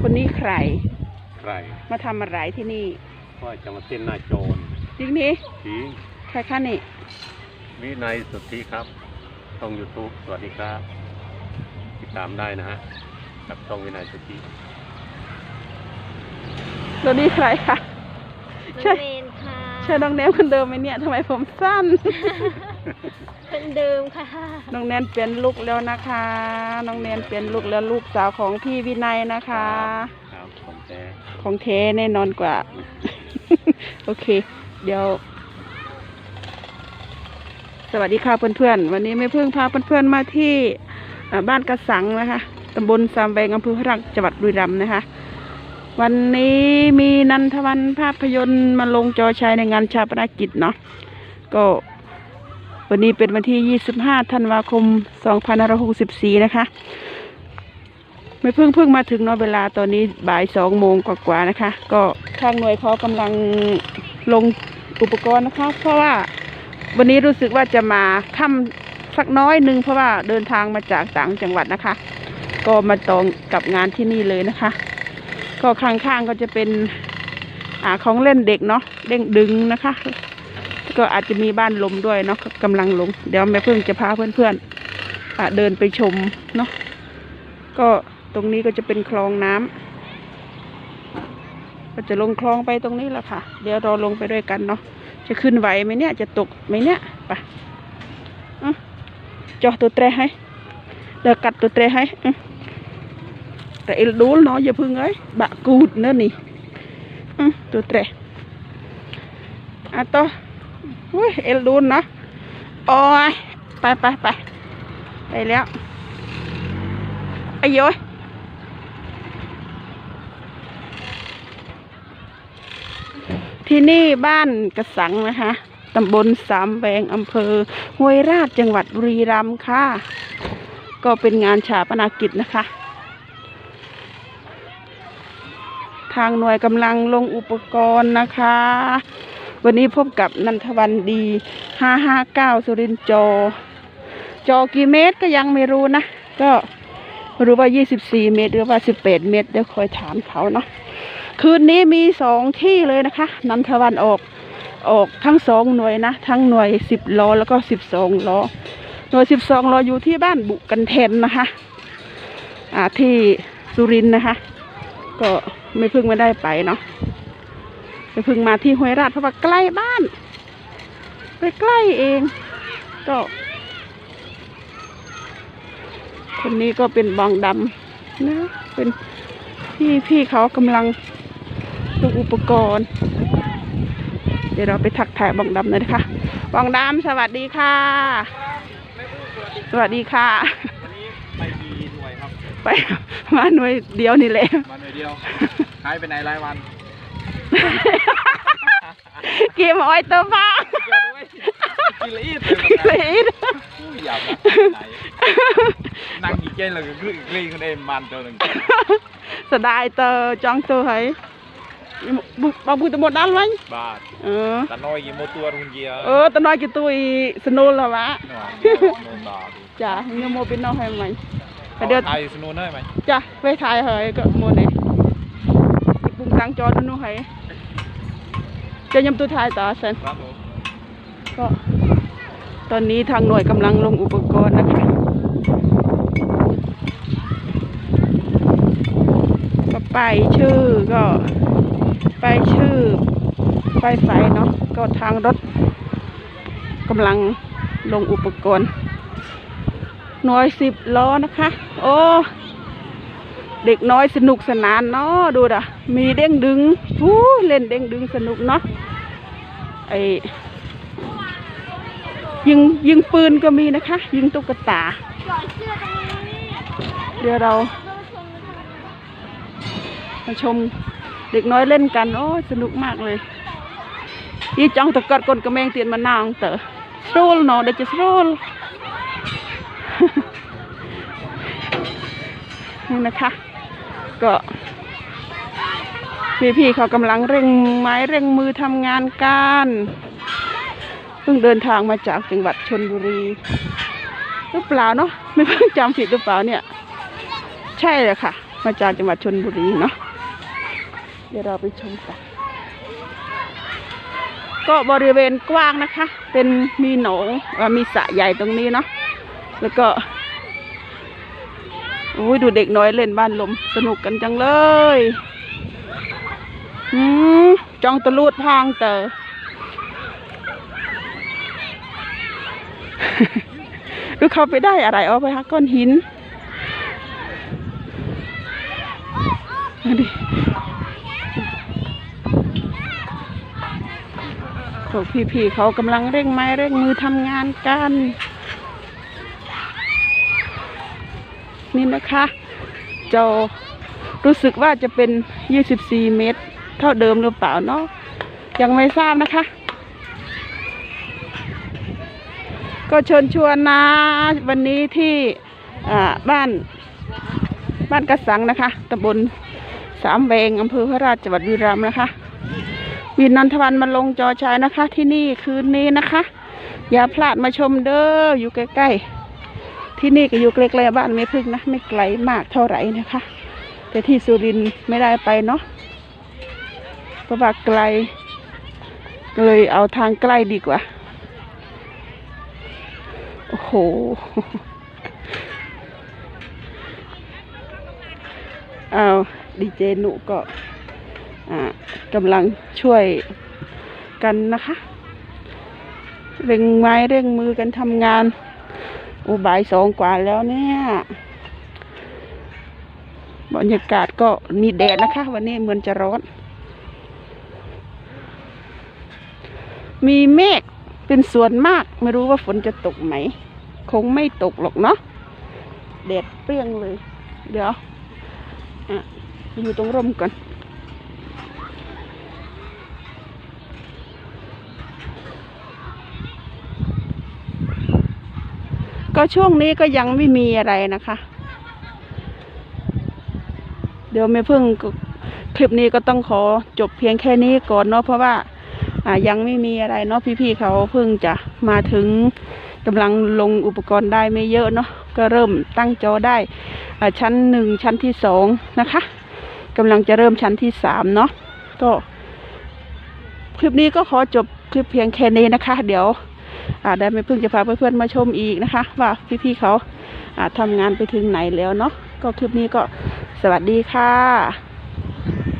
คนนี้ใคร ใครมาทำอะไรที่นี่ก็จะมาเต้นหน้าโจรจริงนี่ทีใครคะนี่วินัยสุทธิครับช่อง YouTube สวัสดีครับ ติดตามได้นะฮะกับช่องวินัยสุทธิตัวนี้ใครคะใช่น้องเมนค่ะ ใช่น้องแนนคนเดิมไหมเนี่ยทำไมผมสั้นคนเดิมค่ะ น้องแนนเปลี่ยนลุกแล้วนะคะ น้องแนนเปลี่ยนลุกแล้วลูกสาวของพี่วินัยนะคะ ครับผมแท้ของเทแน่นอนกว่า โอเค เดี๋ยว สวัสดีค่ะเพื่อนๆ วันนี้ไม่เพิ่งพาเพื่อนๆมาที่อ่าบ้านกระสังนะคะตำบลสามแบงอำเภอพระรักจังหวัดบุรีรัมย์นะคะ วันนี้มีนันทวันภาพยนตร์มาลงจอฉายในงานชาปนกิจเนาะก็วันนี้เป็นวันที่ 25 ธันวาคม 2564 นะคะ ไม่เพิ่งเพิ่งมาถึงเนาะเวลาตอนนี้บ่ายสองโมงกว่าๆนะคะ ก็ทางหน่วยเขากำลังลงอุปกรณ์นะคะ เพราะว่าวันนี้รู้สึกว่าจะมาค่ำสักน้อยหนึงเพราะว่าเดินทางมาจากต่างจังหวัดนะคะ ก็มาตรงกับงานที่นี่เลยนะคะ ก็ข้างๆก็จะเป็นอ่าของเล่นเด็กเนาะเด้งดึงนะคะ ก็อาจจะมีบ้านลมด้วยเนาะกำลังลง เดี๋ยวแม่เพิ่งจะพาเพื่อนๆเดินไปชมเนาะก็ตรงนี้ก็จะเป็นคลองน้ำก็จะลงคลองไปตรงนี้แหละค่ะ เดี๋ยวเราลงไปด้วยกันเนาะจะขึ้นไหวไหมเนี่ยจะตกไหมเนี่ยไปอะจ่อตัวเตรให้เดี๋ยวกัดตัวเตรให้อะ แต่เอลดูลเนาะอย่าพึ่งเอ้ยบะกูดเนอะนี่อะตัวเตรอะต่ออุ้ยเอลดูลเนาะโอ้ยไปไปไปไปแล้วอายุที่นี่บ้านกระสังนะคะตำบลสามแวงอำเภอห้วยราชจังหวัดบุรีรัมย์ค่ะ ก็เป็นงานชาปนากิจนะคะ ทางหน่วยกำลังลงอุปกรณ์นะคะ วันนี้พบกับนันทวันดี 559 สุรินทร์จอ จอกี่เมตรก็ยังไม่รู้นะ ก็ไม่รู้ว่า 24 เมตร หรือว่า 18 เมตร เดี๋ยวคอยถามเขาเนาะ คืนนี้มีสองที่เลยนะคะ นันทวันออกออกทั้งสองหน่วยนะ ทั้งหน่วย 10 ล้อแล้วก็ 12 ล้อ หน่วย 12 ล้ออยู่ที่บ้านบุกันเทนนะคะ อ่าที่สุรินทร์นะคะ ก็ ไม่เพิ่งไม่ได้ไปเนาะไม่เพิ่งมาที่ห้วยราชเพราะว่าใกล้บ้านใกล้ๆเองก็คนนี้ก็เป็นบองดำนะเป็นพี่พี่เขากำลังดูอุปกรณ์ เดี๋ยวเราไปทักทายบองดำหน่อยนะคะบองดำสวัสดีค่ะ สวัสดีค่ะวันนี้ไปมีหน่วยครับไปมาหน่วยเดียวนี่แหละมาหน่วยเดียว ហើយពេលណៃឡាយវ៉ាន់គៀមអុយទៅវ៉ាគីលីតគីលីតយ៉ាប់ណាំងនិយាយលើគឺគ្លីខ្លួនឯងមិនទៅនឹងសដាយទៅចង់ទៅហើយបងពូទៅមកដល់វិញបាទអឺតណយយីមកទួរុងយាអឺតណយគេទួយសនូលហ៎វ៉ាចាខ្ញុំមកពីនោះហើយមិញហើយស្នូនហើយមិញចាពេលថៃហើយក៏មុននេះาน้อยกี่โมตัวรุนเยียเออตะน้อยกี่ตัวอีสนุนละวะหน่อยโนนบาทจ้ะเงี้ยโมเป็นน้องให้ไหมแต่เดี๋ยวไทยสนุนได้ไหมจ้ะไปถ่ายเหยก็โมเนี่ยบุงตังจอดนู่นให้จะยำตัวถ่ายต่อเซนครับผมก็ตอนนี้ทางหน่วยกำลังลงอุปกรณ์นะคะก็ไปายชื่อก็ไปายชื่อไฟไฟเนาะก็ทางรถกำลังลงอุปกรณ์หน่วยสิบล้อนะคะ โอ้ เด็กน้อยสนุกสนานเนาะดูด่ะมีเด้งดึงฟู้เล่นเด้งดึงสนุกเนาะไอยิงยิงปืนก็มีนะคะ ยิงตุ๊กตา เดี๋ยวเราเพื่อชมาชมเด็กน้อยเล่นกัน โอ้สนุกมากเลยยี่จ้องตะกัดกนกระแมงเตียนมานางเต๋อสโรลเนาะเดี๋ยวจะสโรลนี่นะคะ พี่ๆเขากำลังเร่งไม้เร่งมือทำงานกันเพิ่งเดินทางมาจากจังหวัดชนบุรีหรือเปล่าเนาะไม่เพิ่งจำผิดหรือเปล่าเนี่ย ใช่เลยค่ะ มาจากจังหวัดชนบุรีเนาะเดี๋ยวเราไปชมกันก็บริเวณกว้างนะคะ เป็นมีหนองมีสระใหญ่ตรงนี้เนาะแล้วก็โอ้ยดูเด็กน้อยเล่นบ้านลมสนุกกันจังเลย อืมจองตะลูดพางเตอหรือเขาไปได้อะไรเอาไปคะก้อนหินดิพวกพี่ๆเขากำลังเร่งไม้เร่งมือทำงานกัน นี่นะคะเจ้ารู้สึกว่าจะเป็น 24 เมตร เท่าเดิมหรือเปล่าเนาะยังไม่ทราบนะคะ ก็เชิญชวนนะ วันนี้ที่บ้านบ้านกระสังนะคะตำบลสามเวงอำเภอพระราชจังหวัดบุรีรัมย์นะคะวินนันทวันมาลงจอชายนะคะ ที่นี่คืนนี้นะคะ อย่าพลาดมาชมเด้ออยู่ใกล้ๆ ที่นี่ก็อยู่ใกล้ๆบ้านไม่พึ่งนะ ไม่ไกลมากเท่าไหร่นะคะ แต่ที่สุรินไม่ได้ไปเนาะ เพราะว่าไกล เลยเอาทางใกล้ดีกว่า โอ้โห เอาดีเจหนุก็อ่ากำลังช่วยกันนะคะ เร่งไม้เร่งมือกันทำงานอ้บ่ายสองกว่าแล้วเนี่ยบรรยากาศก็มีแดดนะคะ วันนี้เหมือนจะร้อน มีเมฆเป็นส่วนมาก ไม่รู้ว่าฝนจะตกไหม คงไม่ตกหรอกเนาะแดดเปรี้ยงเลย เดี๋ยวอะอยู่ตรงร่มก่อน ก็ช่วงนี้ก็ยังไม่มีอะไรนะคะ เดี๋ยวไม่เพิ่งคลิปนี้ก็ต้องขอจบเพียงแค่นี้ก่อนเนาะเพราะว่า ยังไม่มีอะไรเนาะพี่ๆเขาเพิ่งจะมาถึงกำลังลงอุปกรณ์ได้ไม่เยอะเนาะก็เริ่มตั้งจอได้อ่าชั้นหนึ่งชั้นที่สองนะคะกำลังจะเริ่มชั้นที่สามเนาะก็คลิปนี้ก็ขอจบคลิปเพียงแค่นี้นะคะ เดี๋ยวอ่าได้ไม่เพิ่งจะพาเพื่อนๆมาชมอีกนะคะ ว่าพี่ๆเขาอ่าทำงานไปถึงไหนแล้วเนาะก็คลิปนี้ก็สวัสดีค่ะ